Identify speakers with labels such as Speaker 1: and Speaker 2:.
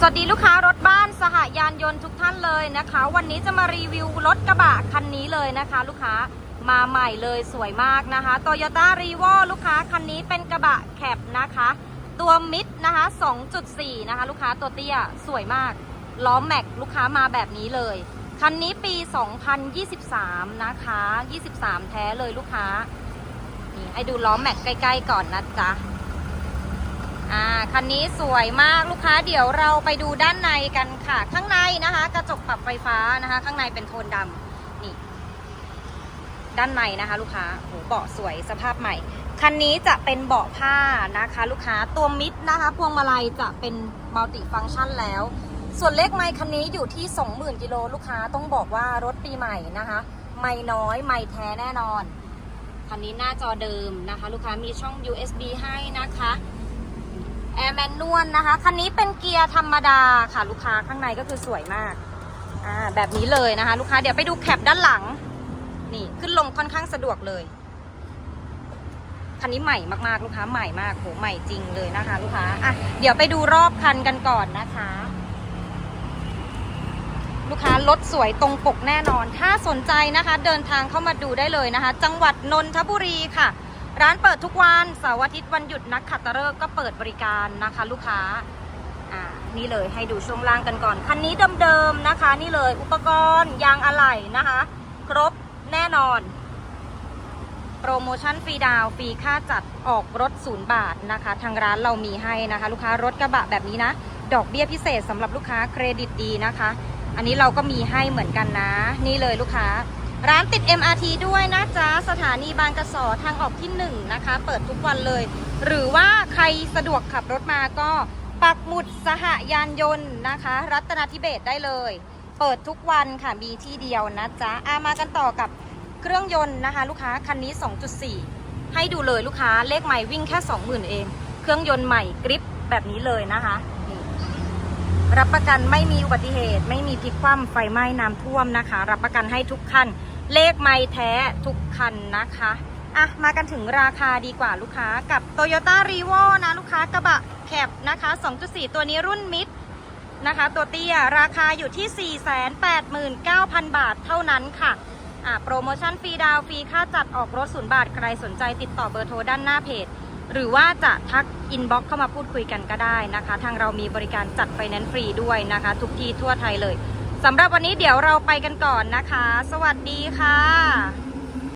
Speaker 1: สวัสดีลูกค้ารถบ้านสหยานยนต์ทุกท่านเลยนะคะ วันนี้จะมารีวิวรถกระบะคันนี้เลยนะคะ ลูกค้ามาใหม่เลยสวยมากนะคะ Toyota r e v o ลูกค้าคันนี้เป็นกระบะแคปนะคะ ตัวมิดนะคะ 2.4 นะคะ ลูกค้าตัวเตี้ยสวยมากล้อแม็กลูกค้ามาแบบนี้เลย คันนี้ปี 2023 นะคะ 23 แท้เลยลูกค้านี่ให้ดูล้อแม็กใกล้ ๆ ก่อนนะจ๊ะ อ่าคันนี้สวยมากลูกค้าเดี๋ยวเราไปดูด้านในกันค่ะ ข้างในนะคะ กระจกปรับไฟฟ้านะคะ ข้างในเป็นโทนดำนี่ ด้านในนะคะ ลูกค้าโหเบาะสวยสภาพใหม่ คันนี้จะเป็นเบาะผ้านะคะ ลูกค้าตัวมิดนะคะ พวงมาลัยจะเป็นมัลติฟังก์ชันแล้ว ส่วนเลขไมค์คันนี้อยู่ที่ 20,000กิโลลูกค้าต้องบอกว่ารถปีใหม่นะคะ ไม่น้อยไม่แท้แน่นอนคันนี้หน้าจอเดิมนะคะ ลูกค้ามีช่อง USB ให้นะคะ แอร์แมนนวลนะคะ คันนี้เป็นเกียร์ธรรมดาค่ะลูกค้าข้างในก็คือสวยมากอ่าแบบนี้เลยนะคะ ลูกค้าเดี๋ยวไปดูแคปด้านหลัง นี่ขึ้นลงค่อนข้างสะดวกเลย คันนี้ใหม่มากๆลูกค้าใหม่มากโหใหม่จริงเลยนะคะ ลูกค้าอะเดี๋ยวไปดูรอบคันกันก่อนนะคะ ลูกค้ารถสวยตรงปกแน่นอน ถ้าสนใจนะคะ เดินทางเข้ามาดูได้เลยนะคะ จังหวัดนนทบุรีค่ะ ร้านเปิดทุกวันเสาร์อาทิตย์วันหยุดนักขัตฤกษ์ก็เปิดบริการนะคะลูกค้าอ่านี่เลยให้ดูช่วงล่างกันก่อน คันนี้เดิมๆนะคะ นี่เลยอุปกรณ์ยางอะไหล่นะคะ ครบแน่นอน โปรโมชั่นฟรีดาวฟรีค่าจัดออกรถศูนย์บาทนะคะ ทางร้านเรามีให้นะคะ ลูกค้ารถกระบะแบบนี้นะ ดอกเบี้ยพิเศษสำหรับลูกค้าเครดิตดีนะคะ อันนี้เราก็มีให้เหมือนกันนะ นี่เลยลูกค้า ร้านติด MRT ด้วยนะจ๊ะ สถานีบางกระสอทางออกที่ 1 นะคะ เปิดทุกวันเลย หรือว่าใครสะดวกขับรถมาก็ปักหมุดสหยานยนต์นะคะ รัตนาธิเบศได้เลย เปิดทุกวันค่ะ มีที่เดียวนะจ๊ะอามากันต่อกับเครื่องยนต์นะคะ ลูกค้าคันนี้ 2.4 ให้ดูเลยลูกค้าเลขใหม่วิ่งแค่ 20,000 เอง เครื่องยนต์ใหม่กริปแบบนี้เลยนะคะรับประกันไม่มีอุบัติเหตุ ไม่มีพลิกคว่ำไฟไหม้น้ำท่วมนะคะ รับประกันให้ทุกคัน เลขไม่แท้ทุกคันนะคะ อะ มากันถึงราคาดีกว่าลูกค้ากับ Toyota r e v o นะลูกค้ากระบะแคบนะคะ 2.4 ตัวนี้รุ่นมิดนะคะ ตัวเตี้ยราคาอยู่ที่ 489,000 บาทเท่านั้นค่ะอะ โปรโมชั่นฟรีดาวฟรีค่าจัดออกรถศูนย์บาท ใครสนใจติดต่อเบอร์โทรด้านหน้าเพจ หรือว่าจะทักอินบ็อกเข้ามาพูดคุยกันก็ได้นะคะ ทางเรามีบริการจัดไฟแนนซ์ฟรีด้วยนะคะ ทุกที่ทั่วไทยเลย สำหรับวันนี้เดี๋ยวเราไปกันก่อนนะคะ สวัสดีค่ะ